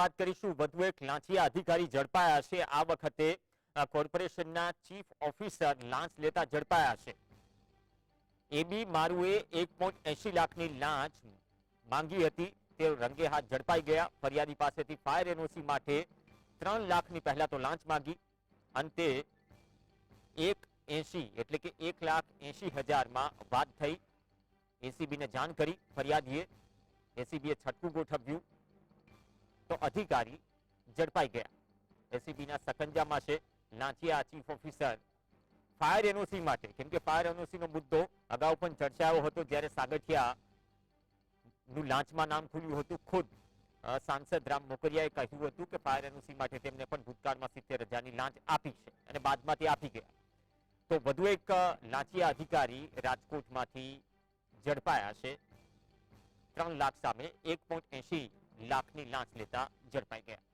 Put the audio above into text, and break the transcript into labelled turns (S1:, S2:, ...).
S1: વાત કરીશું. વધુ એક લાંચિયા અધિકારી ઝડપાયા છે. આ વખતે કોર્પોરેશનના ચીફ ઓફિસર લાંચ લેતા ઝડપાયા છે. એબી મારુએ એક પોઈન્ટ એસી લાખની લાંચ માંગી હતી. તે રંગે હાથ ઝડપાઈ ગયા. ફરિયાદી પાસેથી ફાયર એનઓસી માટે ત્રણ લાખની પહેલા તો લાંચ માંગી. અંતે એક એસી એટલે કે એક લાખ એસી હજારમાં વાત થઈ. એસીબીને જાણ કરી. ફરિયાદીએ, એસીબીએ છટકું ગોઠવ્યું. અધિકારી ઝડપાઈ ગયા. એસીબીના સકંજામાં છે લાંચિયા ચીફ ઓફિસર. ફાયર એનઓસી માટે કેમ કે ફાયર એનઓસી નો મુદ્દો અગાઉ પણ ચર્ચાયો હતો જ્યારે સાગઠિયા નું લાંચમાં નામ ખુલ્યું હતું ખુદ. સાંસદ રામ મોકરિયાએ કહ્યું હતું કે ફાયર એનઓસી માટે તેમને પણ ભૂતકાળમાં સિત્તેર હજારની લાંચ આપી છે અને બાદમાં તે આપી ગયા. તો વધુ એક લાંચિયા અધિકારી રાજકોટમાંથી ઝડપાયા છે. ત્રણ લાખ સામે એક પોઈન્ટ એસી લાખની લાંચ લેતા ઝડપાઈ ગયા.